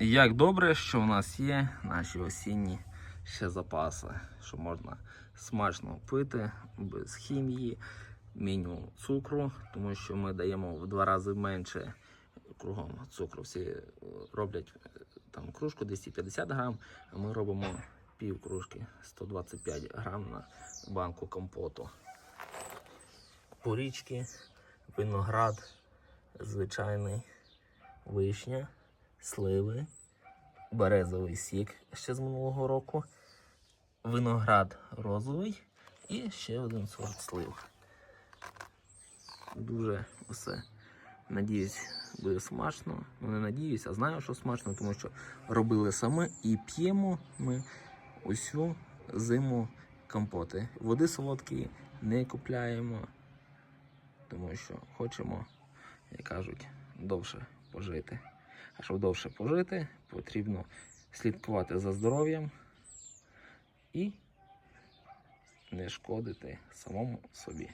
Як добре, що в нас є наші осінні ще запаси, що можна смачно пити без хімії, мінімум цукру, тому що ми даємо в два рази менше кругом цукру. Всі е, роблять е, там кружку 250 грам, а ми робимо пів кружки 125 грам на банку компоту. Порічки, виноград, звичайний, вишня, сливи, березовий сік ще з минулого року, виноград розовий і ще один сорт слив. Дуже все. Надіюсь, буде смачно. Ну не надіюсь, а знаю, що смачно, тому що робили саме і п'ємо ми усю зиму компоти. Води солодкої не купляємо, тому що хочемо, як кажуть, довше пожити. А щоб довше пожити, потрібно слідкувати за здоров'ям і не шкодити самому собі.